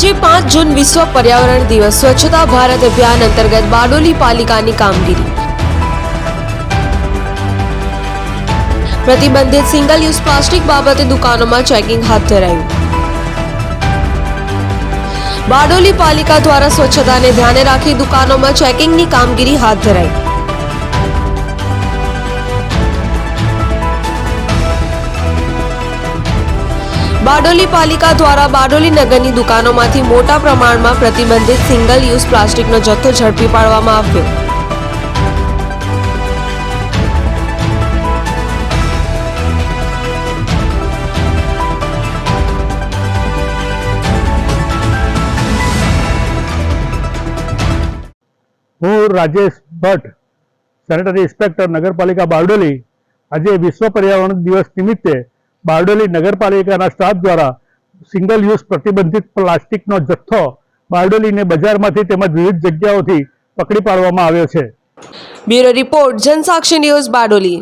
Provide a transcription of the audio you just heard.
આજે પાંચ જૂન વિશ્વ પર્યાવરણ દિવસ, સ્વચ્છતા ભારત અભિયાન અંતર્ગત બારડોલી પાલિકાની કામગીરી. પ્રતિબંધિત સિંગલ યુઝ પ્લાસ્ટિક બાબતે દુકાનોમાં ચેકિંગ હાથ ધરાયું. બારડોલી પાલિકા દ્વારા સ્વચ્છતાને ધ્યાને રાખી દુકાનોમાં ચેકિંગની કામગીરી હાથ ધરાઈ. બારડોલી પાલિકા દ્વારા બારડોલી નગરની દુકાનોમાંથી મોટા પ્રમાણમાં પ્રતિબંધિત સિંગલ યુઝ પ્લાસ્ટિકનો જથ્થો ઝડપી પાડવામાં આવ્યો. હું રાજેશ ભટ્ટ સેનેટરી ઇન્સ્પેક્ટર નગરપાલિકા બારડોલી. આજે વિશ્વ પર્યાવરણ દિવસ નિમિત્તે બારડોલી નગરપાલિકાના સ્ટાફ દ્વારા સિંગલ યુઝ પ્રતિબંધિત પ્લાસ્ટિકનો જથ્થો બારડોલીને બજારમાંથી તેમજ વિવિધ જગ્યાઓથી પકડી પાડવામાં આવ્યો છે. Bureau report Jansakshi news Bardoli.